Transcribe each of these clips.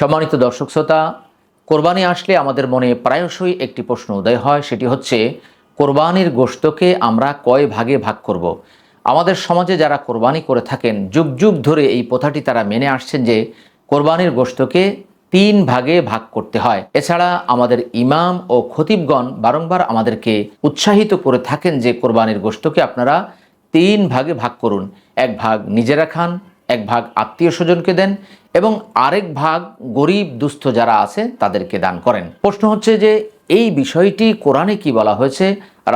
সম্মানিত দর্শক শ্রোতা, কোরবানি আসলে আমাদের মনে প্রায়শই একটি প্রশ্ন উদয় হয়, সেটি হচ্ছে, কোরবানির গোশতকে আমরা কয় ভাগে ভাগ করব। আমাদের সমাজে যারা কোরবানি করে থাকেন, যুগ যুগ ধরে এই প্রথাটি তারা মেনে আসছেন যে, কোরবানির গোশতকে তিন ভাগে ভাগ করতে হয় এছাড়া আমাদের ইমাম ও খতিবগণ বারংবার আমাদেরকে উৎসাহিত করে থাকেন যে, কোরবানির গোশতকে আপনারা তিন ভাগে ভাগ করুন এক ভাগ নিজেরা খান এক ভাগ আত্মীয় স্বজনকে দেন এবং আরেক ভাগ গরিব, দুস্থ যারা আছে তাদেরকে দান করেন। প্রশ্ন হচ্ছে যে, এই বিষয়টি কোরআনে কি বলা হয়েছে?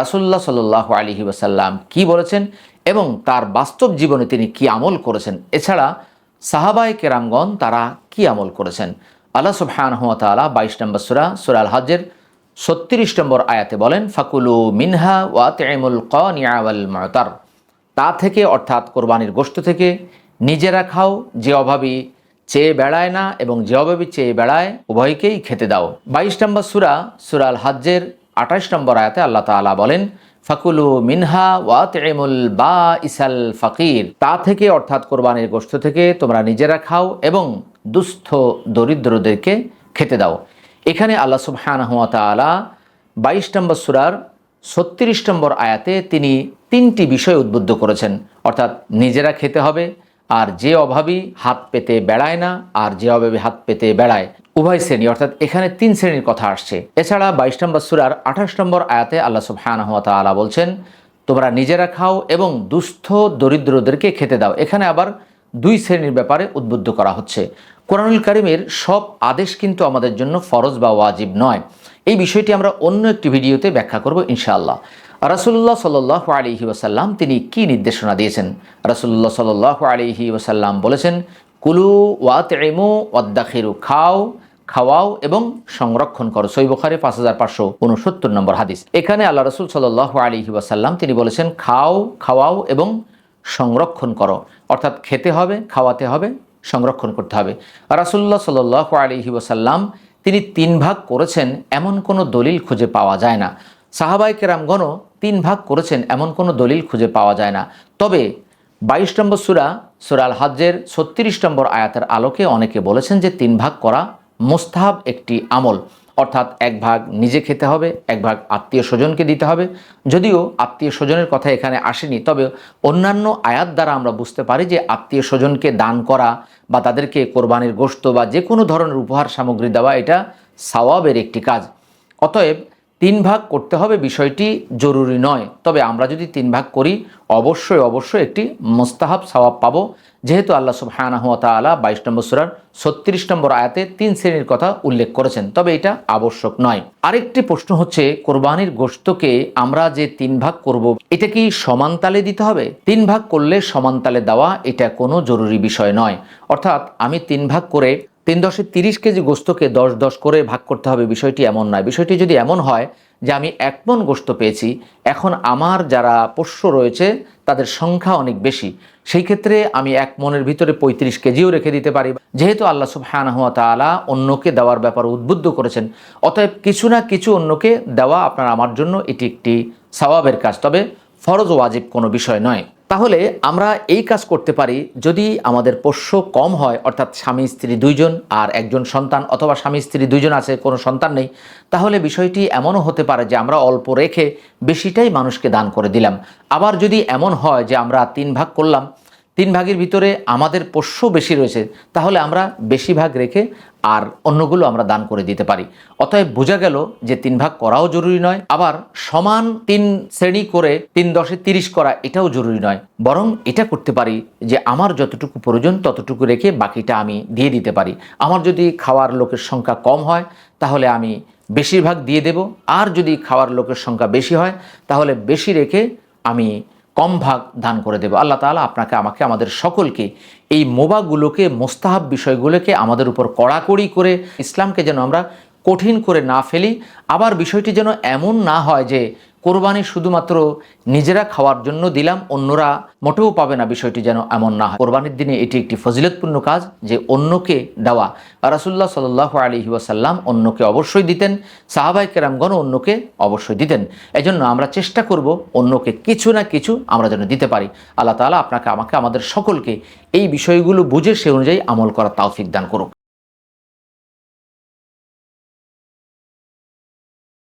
রাসুল্লাহ সাল্লাহ আলহি ওসাল্লাম কি বলেছেন এবং তার বাস্তব জীবনে তিনি কি আমল করেছেন? এছাড়া সাহাবাই কেরামগণ তারা কি আমল করেছেন? আল্লাহ সুবহানহতালা বাইশ নম্বর সুরা সুরাল হজের ছত্রিশ নম্বর আয়াতে বলেন, ফাকুলু মিনহা ওয়া তেমুল কিয়াওয়াল ময়তার তা থেকে, অর্থাৎ কোরবানির গোষ্ঠ থেকে নিজেরা খাও, যে অভাবী চেয়ে বেড়ায় না এবং যে অভাবী চেয়ে বেড়ায়, উভয়কেই খেতে দাও। বাইশ নম্বর সুরা সুরাল হাজ্জের আঠাশ নম্বর আয়াতে আল্লাহ তাআলা বলেন, ফাকুলু মিনহা ওয়া তেমুল বা ইসাল ফকির। তা থেকে, অর্থাৎ কোরবানির গোষ্ঠ থেকে, তোমরা নিজেরা খাও এবং দুস্থ দরিদ্রদেরকে খেতে দাও। এখানে আল্লাহ সুবহানাহু ওয়া তাআলা বাইশ নম্বর সুরার ছত্রিশ নম্বর আয়াতে তিনি তিনটি বিষয় উদ্বুদ্ধ করেছেন। অর্থাৎ নিজেরা খেতে হবে আর যে অভাবী হাত পেতে বেড়ায় না, আর যে অভাবী হাত পেতে বেড়ায় উভয় শ্রেণি, অর্থাৎ এখানে তিন শ্রেণির কথা আসছে। এছাড়া বাইশ নম্বর সুরার আঠাশ নম্বর আয়াতে আল্লাহ সুবহানাহু ওয়া তাআলা বলছেন, তোমরা নিজেরা খাও এবং দুস্থ দরিদ্রদেরকে খেতে দাও। এখানে আবার দুই শ্রেণির ব্যাপারে উদ্বুদ্ধ করা হচ্ছে। কোরআনুল কারিমের সব আদেশ কিন্তু আমাদের জন্য ফরজ বা ওয়াজিব নয়। এই বিষয়টি আমরা অন্য একটি ভিডিওতে ব্যাখ্যা করব ইনশাআল্লাহ। রাসুল্লাহ সাল্লাহ আলিহি ওসাল্লাম তিনি কি নির্দেশনা দিয়েছেন? রাসুল্লাহ সাল্লাহ আলিহি ওসাল্লাম বলেছেন, কুলু ওয়াত এমু ওয়াদ্দাখিরু, খাও, খাওয়াও এবং সংরক্ষণ করো। সৈবখারে পাঁচ হাজার পাঁচশো উনসত্তর নম্বর হাদিস। এখানে আল্লাহ রসুল সাল্লাহ আলিহি ওয়াসাল্লাম তিনি বলেছেন, খাও, খাওয়াও এবং সংরক্ষণ করো। অর্থাৎ খেতে হবে, খাওয়াতে হবে, সংরক্ষণ করতে হবে। রাসুল্লাহ সাল্লাহ আলিহি ওসাল্লাম তিনি তিন ভাগ করেছেন, এমন কোনো দলিল খুঁজে পাওয়া যায় না। সাহাবাই কেরামগণও তিন ভাগ করেছেন, এমন কোনো দলিল খুঁজে পাওয়া যায় না। তবে বাইশ নম্বর সুরা সুরাল হাজ্জের ছত্রিশ নম্বর আয়াতের আলোকে অনেকে বলেছেন যে তিন ভাগ করা মোস্তাহাব একটি আমল। অর্থাৎ এক ভাগ নিজে খেতে হবে, এক ভাগ আত্মীয় স্বজনকে দিতে হবে। যদিও আত্মীয় স্বজনের কথা এখানে আসেনি, তবে অন্যান্য আয়াত দ্বারা আমরা বুঝতে পারি যে আত্মীয় স্বজনকে দান করা বা তাদেরকে কোরবানির গোশত বা যে কোনো ধরনের উপহার সামগ্রী দেওয়া, এটা সাওয়াবের একটি কাজ। অতএব তিন ভাগ করতে হবে বিষয়টি জরুরি নয়। তবে আমরা যদি তিন ভাগ করি, অবশ্যই অবশ্যই একটি মোস্তাহাব সওয়াব পাবো। যেহেতু আল্লাহ সুবহানাহুয়া তাআলা বাইশ নম্বর সুরার ছত্রিশ নম্বর আয়াতে তিন শ্রেণির কথা উল্লেখ করেছেন। তবে এটা আবশ্যক নয়। আরেকটি প্রশ্ন হচ্ছে, কোরবানির গোশতকে আমরা যে তিন ভাগ করব, এটা কি সমান তালে দিতে হবে? তিন ভাগ করলে সমান তালে দেওয়া এটা কোনো জরুরি বিষয় নয়। অর্থাৎ আমি তিন ভাগ করে তিন দশে তিরিশ কেজি গোস্তকে দশ দশ করে ভাগ করতে হবে, বিষয়টি এমন নয়। বিষয়টি যদি এমন হয় যে আমি এক মন গোস্ত পেয়েছি, এখন আমার যারা পোষ্য রয়েছে, তাদের সংখ্যা অনেক বেশি। সেই ক্ষেত্রে আমি এক মনের ভিতরে পঁয়ত্রিশ কেজিও রেখে দিতে পারি। যেহেতু আল্লাহ সুবহানাহুয়া তাআলা অন্যকে দেওয়ার ব্যাপার উদ্বুদ্ধ করেছেন, অতএব কিছু না কিছু অন্যকে দেওয়া আপনার আমার জন্য এটি একটি সওয়াবের কাজ। তবে ফরজ ওয়াজিব কোনো বিষয় নয়। তাহলে আমরা এই কাজ করতে পারি যদি আমাদের পোষ্য কম হয়, অর্থাৎ স্বামী, স্ত্রী দুইজন আর একজন সন্তান অথবা স্বামী, স্ত্রী দুইজন আছে, কোনো সন্তান নেই, তাহলে বিষয়টি এমনও হতে পারে যে আমরা অল্প রেখে বেশিটাই মানুষকে দান করে দিলাম। আবার যদি এমন হয় যে আমরা তিন ভাগ করলাম তিন ভাগের ভিতরে আমাদের পোষ্য বেশি রয়েছে, তাহলে আমরা বেশি ভাগ রেখে আর অন্যগুলো আমরা দান করে দিতে পারি। অতএব বোঝা গেল যে তিন ভাগ করাও জরুরি নয়, আবার সমান তিন শ্রেণি করে তিন দশে তিরিশ করা এটাও জরুরি নয়। বরং এটা করতে পারি যে আমার যতটুকু প্রয়োজন ততটুকু রেখে বাকিটা আমি দিয়ে দিতে পারি। আমার যদি খাওয়ার লোকের সংখ্যা কম হয়, তাহলে আমি বেশিরভাগ দিয়ে দেব। আর যদি খাওয়ার লোকের সংখ্যা বেশি হয়, তাহলে বেশি রেখে আমি কম ভাগ দান করে দেবে। আল্লাহ তাআলা আপনাকে, আমাকে, আমাদের সকলকে এই মোবাগুলোকে, মোস্তাহাব বিষয়গুলোকে আমাদের উপর কড়াকড়ি করে ইসলামকে যেন আমরা কঠিন করে না ফেলি। আবার বিষয়টি যেন এমন না হয় যে কোরবানি শুধুমাত্র নিজেরা খাওয়ার জন্য দিলাম, অন্যরা মোটেও পাবে না। বিষয়টি যেন এমন না হয়। কোরবানির দিনে এটি একটি ফজিলতপূর্ণ কাজ যে অন্যকে দেওয়া। রাসুল্লাহ সাল্লাহ আলী ওয়াসাল্লাম অন্যকে অবশ্যই দিতেন সাহাবাই কেরামগণ অন্যকে অবশ্যই দিতেন। এজন্য আমরা চেষ্টা করব অন্যকে কিছু না কিছু আমরা যেন দিতে পারি। আল্লাহ তালা আপনাকে, আমাকে, আমাদের সকলকে এই বিষয়গুলো বুঝে সে অনুযায়ী আমল করার তাওফিক দান করুক।